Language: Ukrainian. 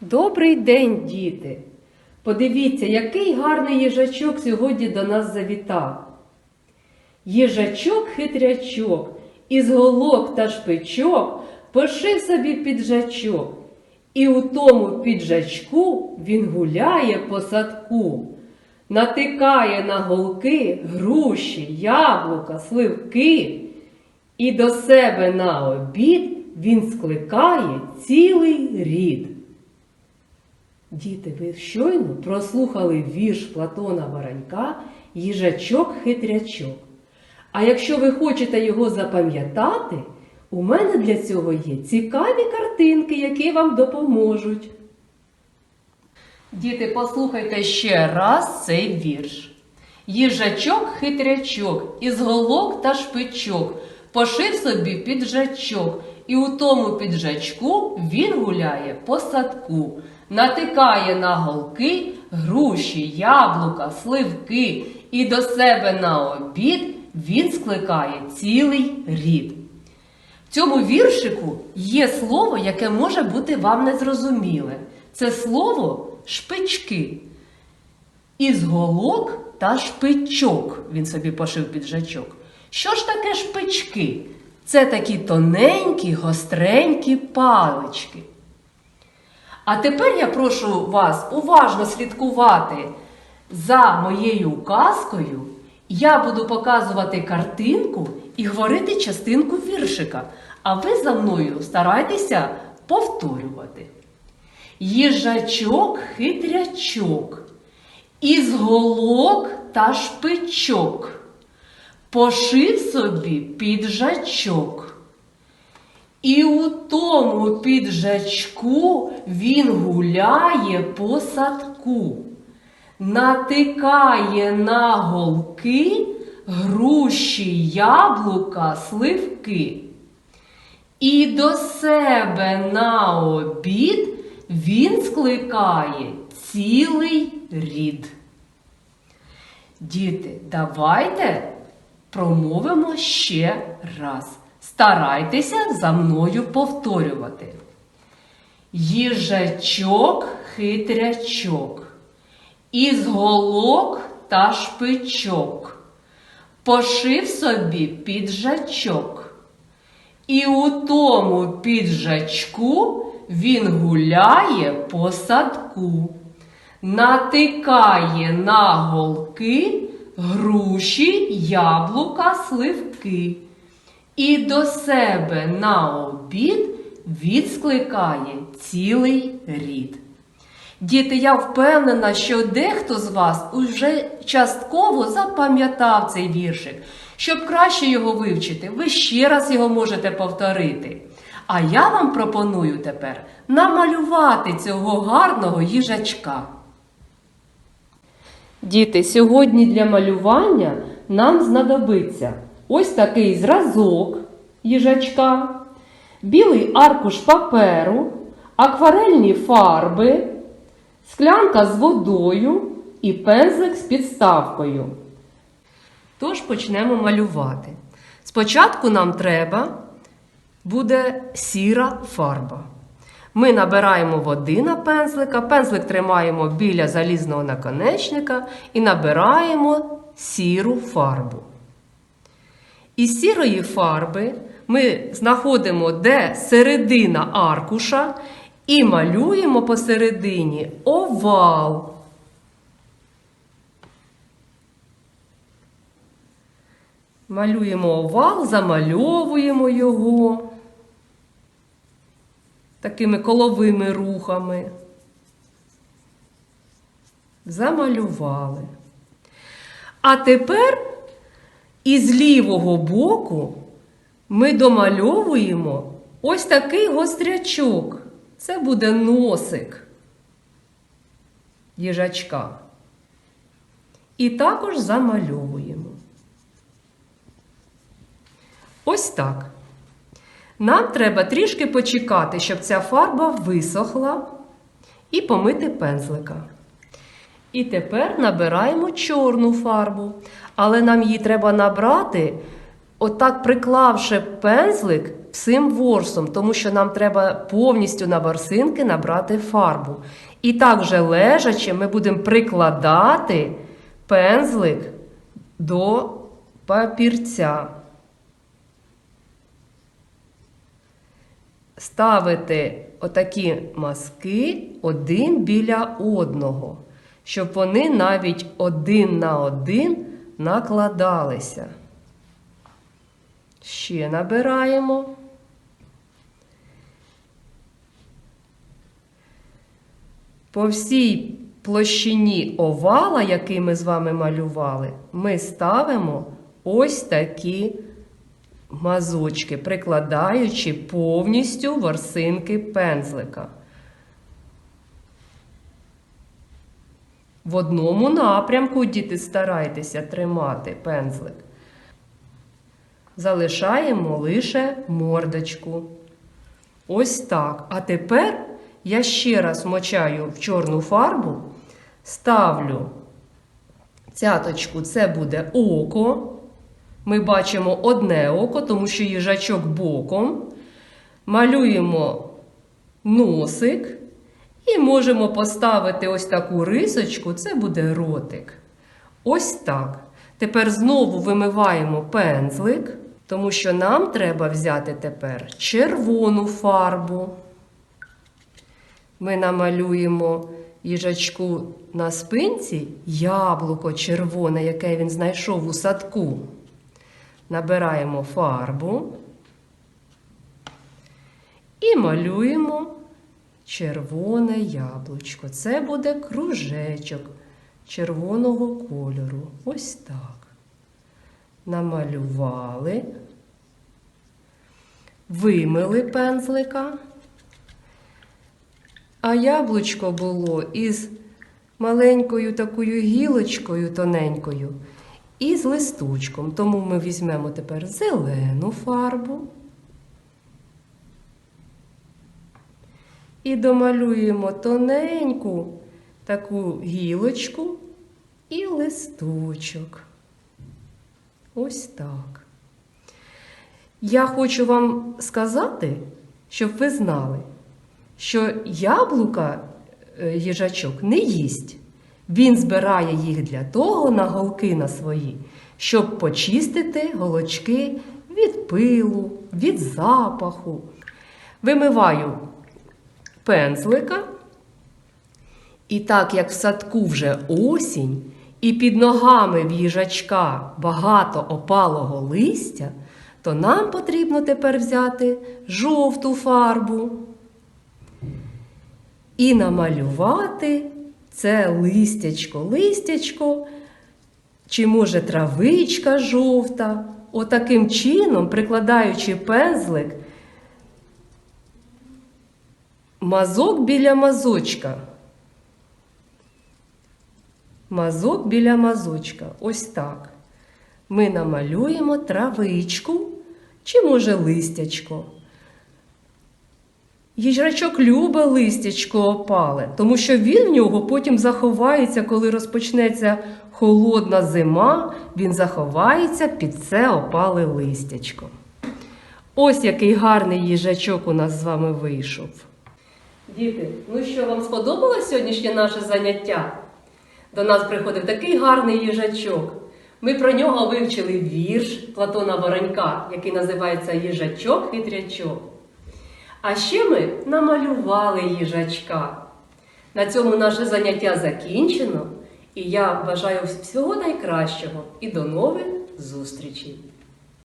Добрий день, діти! Подивіться, який гарний їжачок сьогодні до нас завітав. Їжачок-хитрячок із голок та шпичок пошив собі піджачок. І у тому піджачку він гуляє по садку, натикає на голки груші, яблука, сливки. І до себе на обід він скликає цілий рід. Діти, ви щойно прослухали вірш Платона Воронька Їжачок-хитрячок. А якщо ви хочете його запам'ятати, у мене для цього є цікаві картинки, які вам допоможуть. Діти, послухайте ще раз цей вірш. Їжачок-хитрячок із голок та шпичок пошив собі піджачок, і у тому піджачку він гуляє по садку, натикає на голки груші, яблука, сливки, і до себе на обід він скликає цілий рід. В цьому віршику є слово, яке може бути вам незрозуміле. Це слово шпички. Із голок та шпичок він собі пошив піджачок. Що ж таке шпички? Це такі тоненькі, гостренькі палички. А тепер я прошу вас уважно слідкувати за моєю указкою. Я буду показувати картинку і говорити частинку віршика. А ви за мною старайтеся повторювати. Їжачок хитрячок, із голок та шпичок, пошив собі піджачок. І у тому піджачку він гуляє по садку, натикає на голки груші, яблука, сливки. І до себе на обід він скликає цілий рід. Діти, давайте промовимо ще раз. Старайтеся за мною повторювати. Їжачок хитрячок, із голок та шпичок, пошив собі піджачок. І у тому піджачку він гуляє по садку, натикає на голки груші, яблука, сливки. І до себе на обід відскликає цілий рід. Діти, я впевнена, що дехто з вас уже частково запам'ятав цей віршик. Щоб краще його вивчити, ви ще раз його можете повторити. А я вам пропоную тепер намалювати цього гарного їжачка. Діти, сьогодні для малювання нам знадобиться ось такий зразок їжачка, білий аркуш паперу, акварельні фарби, склянка з водою і пензлик з підставкою. Тож почнемо малювати. Спочатку нам треба буде сіра фарба. Ми набираємо води на пензлика, пензлик тримаємо біля залізного наконечника і набираємо сіру фарбу. Із сірої фарби ми знаходимо, де середина аркуша, і малюємо посередині овал. Малюємо овал, замальовуємо його такими коловими рухами. Замалювали. А тепер із лівого боку ми домальовуємо ось такий гострячок. Це буде носик їжачка. І також замальовуємо. Ось так. Нам треба трішки почекати, щоб ця фарба висохла, і помити пензлика. І тепер набираємо чорну фарбу. Але нам її треба набрати, отак приклавши пензлик всім ворсом, тому що нам треба повністю на ворсинки набрати фарбу. І так вже лежачи, ми будемо прикладати пензлик до папірця. Ставити отакі мазки один біля одного, щоб вони навіть один на один накладалися. Ще набираємо. По всій площині овала, який ми з вами малювали, ми ставимо ось такі мазочки, прикладаючи повністю ворсинки пензлика. В одному напрямку, діти, старайтеся тримати пензлик. Залишаємо лише мордочку. Ось так. А тепер я ще раз мочаю в чорну фарбу, ставлю цяточку, це буде око. Ми бачимо одне око, тому що їжачок боком. Малюємо носик і можемо поставити ось таку рисочку, це буде ротик. Ось так. Тепер знову вимиваємо пензлик, тому що нам треба взяти тепер червону фарбу. Ми намалюємо їжачку на спинці яблуко червоне, яке він знайшов у садку. Набираємо фарбу і малюємо червоне яблучко. Це буде кружечок червоного кольору. Ось так. Намалювали, вимили пензлика. А яблучко було із маленькою такою гілочкою тоненькою і з листочком. Тому ми візьмемо тепер зелену фарбу і домалюємо тоненьку таку гілочку і листочок. Ось так. Я хочу вам сказати, щоб ви знали, що яблука е, їжачок не їсть. Він збирає їх для того на голки на свої, щоб почистити голочки від пилу, від запаху. Вимиваю пензлика. І так як в садку вже осінь, і під ногами в їжачка багато опалого листя, то нам потрібно тепер взяти жовту фарбу і намалювати це листячко, листячко, чи може травичка жовта. Отаким чином, прикладаючи пензлик, мазок біля мазочка. Мазок біля мазочка. Ось так. Ми намалюємо травичку чи, може, листячко. Їжачок любить листячко опале, тому що він в нього потім заховається, коли розпочнеться холодна зима, він заховається під це опале листячко. Ось який гарний їжачок у нас з вами вийшов. Діти, ну що, вам сподобалось сьогоднішнє наше заняття? До нас приходив такий гарний їжачок. Ми про нього вивчили вірш Платона Воронька, який називається Їжачок-хитрячок. А ще ми намалювали їжачка. На цьому наше заняття закінчено, і я бажаю всього найкращого і до нових зустрічей!